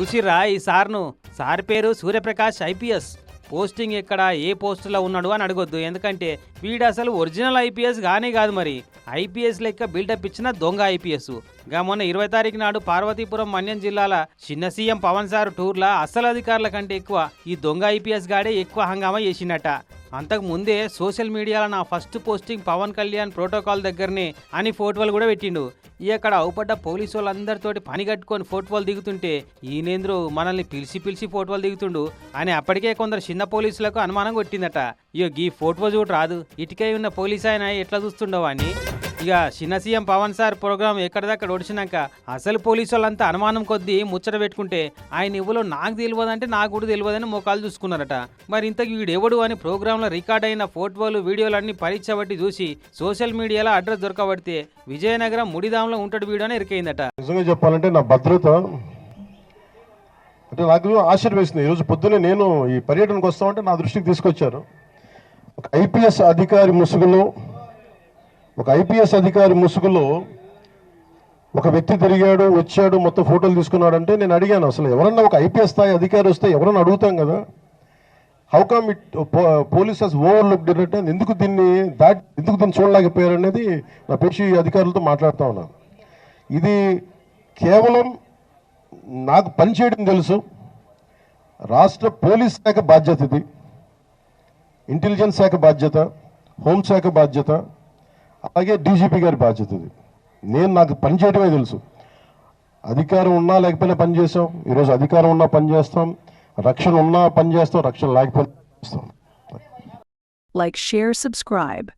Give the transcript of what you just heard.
చూసిర్రా ఈ సార్ను? సార్ పేరు Suryaprakash IPS. Posting ఎక్కడ ఏ పోస్టులో ఉన్నాడు అని అడగొద్దు. ఎందుకంటే వీడు అసలు ఒరిజినల్ ఐపీఎస్ గానే కాదు మరి. ఐపీఎస్ లెక్క బిల్డప్ ఇచ్చిన దొంగ ఐపీఎస్. గా మొన్న ఇరవై తారీఖు నాడు పార్వతీపురం మన్యం జిల్లాల చిన్న సీఎం పవన్ సార్ టూర్ల అసలు అధికారుల కంటే ఎక్కువ ఈ దొంగ ఐపీఎస్ గాడే ఎక్కువ హంగామా చేసిండట. అంతకు ముందే సోషల్ మీడియాలో నా first posting Pawan Kalyan protocol దగ్గరనే అని ఫోటోలు కూడా పెట్టిండు. ఇక్కడ అవుపడ్డ పోలీసు వాళ్ళందరితోటి పని కట్టుకొని ఫోటోలు దిగుతుంటే ఈయనేంద్రు మనల్ని పిలిచి పిలిచి ఫోటోలు దిగుతుండు అని అప్పటికే కొందరు చిన్న పోలీసులకు అనుమానం కొట్టిందట. ఇక ఈ ఫోటో చూడు రాదు. ఇటుకై ఉన్న పోలీస్ ఆయన ఎట్లా చూస్తుండవు అని ఇక చిన్న సీఎం పవన్ సార్ ప్రోగ్రాం ఎక్కడిదక్కడ ఒడిచినాక అసలు పోలీసు వాళ్ళంతా అనుమానం కొద్దీ ముచ్చట పెట్టుకుంటే ఆయన ఇవ్వలో నాకు తెలియదంటే నాకు కూడా తెలియదని మోకాలు చూసుకున్నారట. మరి ఇంతకు వీడు ఎవడు అని ప్రోగ్రాంలో రికార్డ్ అయిన ఫోటోలు వీడియోలు అన్ని పరీక్ష బట్టి చూసి సోషల్ మీడియాలో అడ్రస్ దొరకబడితే విజయనగరం ముడిదాంలో ఉంటాడు వీడు అని ఇరికైందట. నిజంగా చెప్పాలంటే నా భద్రత అంటే నాకు ఆశ్చర్యం వేసింది. ఈరోజు పొద్దున్నే నేను ఈ పర్యటనకు వస్తామంటే నా దృష్టికి తీసుకొచ్చారు. ఒక ఐపీఎస్ అధికారి ముసుగులో ఒక ఐపీఎస్ అధికారి ముసుగులో ఒక వ్యక్తి తిరిగాడు వచ్చాడు మొత్తం ఫోటోలు తీసుకున్నాడంటే నేను అడిగాను అసలు ఎవరన్నా ఒక ఐపీఎస్ స్థాయి అధికారి వస్తే ఎవరన్నా అడుగుతాం కదా? How come it police he's over look అంటే ఎందుకు దీన్ని దాటి ఎందుకు దీన్ని చూడలేకపోయారు అనేది నా పేషి అధికారులతో మాట్లాడుతూ ఉన్నాను ఇది కేవలం నాకు పనిచేయడం తెలుసు. రాష్ట్ర పోలీస్ శాఖ బాధ్యత ఇది. ఇంటెలిజెన్స్ శాఖ బాధ్యత హోంశాఖ బాధ్యత. అలాగే డీజీపీ గారి బాధ్యత ఇది. నేను నాకు పనిచేయడమే తెలుసు. అధికారం ఉన్నా లేకపోయినా పనిచేస్తాం ఈరోజు అధికారం ఉన్నా పని చేస్తాం. రక్షణ ఉన్నా పని చేస్తాం. రక్షణ లేకపోయినా చేస్తాం. Like share subscribe